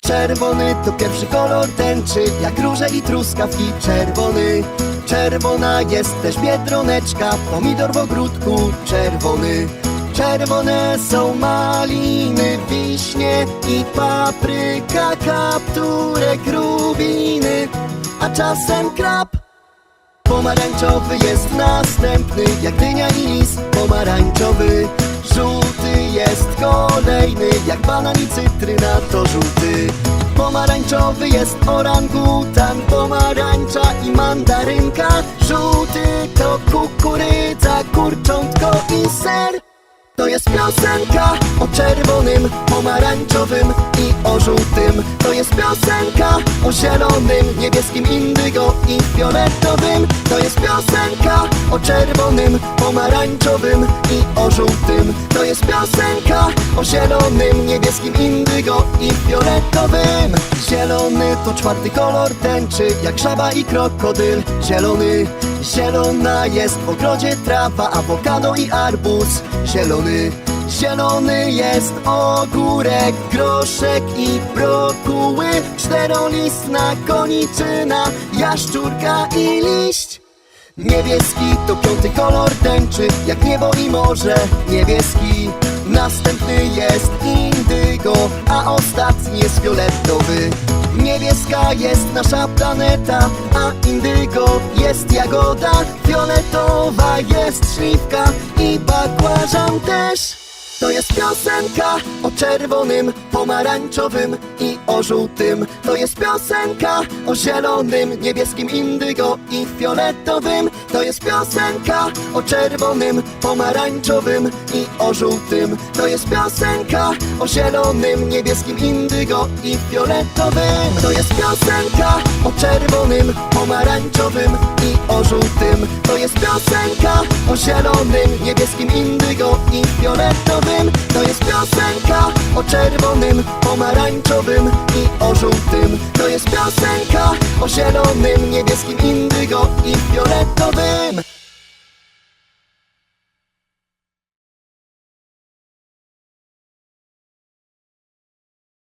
Czerwony to pierwszy kolor tęczy, jak róże i truskawki. Czerwony, czerwona jest też biedroneczka, pomidor w ogródku. Czerwony, czerwone są maliny, wiśnie i papryka, kapturek, rubiny, a czasem krab. Pomarańczowy jest następny, jak dynia i lis Pomarańczowy, żółty jest kolejny Jak banan i cytryna to żółty. Pomarańczowy jest orangutan Pomarańcza i mandarynka. Żółty to kukurydza, kurczątko i ser jest piosenka o czerwonym, pomarańczowym i o żółtym. To jest piosenka o zielonym, niebieskim, indygo i fioletowym. To jest piosenka o czerwonym, pomarańczowym i o żółtym. To jest piosenka o zielonym, niebieskim, indygo i fioletowym. Zielony to czwarty kolor tęczy, jak żaba i krokodyl. Zielony, zielona jest w ogrodzie trawa, awokado i arbuz. Zielony, zielony jest ogórek, groszek i brokuły. Czterolistna koniczyna, jaszczurka i liść. Niebieski to piąty kolor tęczy, jak niebo i morze. Niebieski, następny jest indygo, a ostatni jest fioletowy Niebieska jest nasza planeta, a indygo jest jagoda. Fioletowa jest śliwka i bakłażan też. To jest piosenka o czerwonym, pomarańczowym i o żółtym. To jest piosenka o zielonym, niebieskim, indygo i fioletowym. To jest piosenka o czerwonym, pomarańczowym i o żółtym. To jest piosenka o zielonym, niebieskim, indygo i fioletowym. To jest piosenka o czerwonym, pomarańczowym i o żółtym. To jest piosenka o zielonym, niebieskim, indygo i fioletowym. To jest piosenka o czerwonym, pomarańczowym i o żółtym To jest piosenka o zielonym, niebieskim, indygo i fioletowym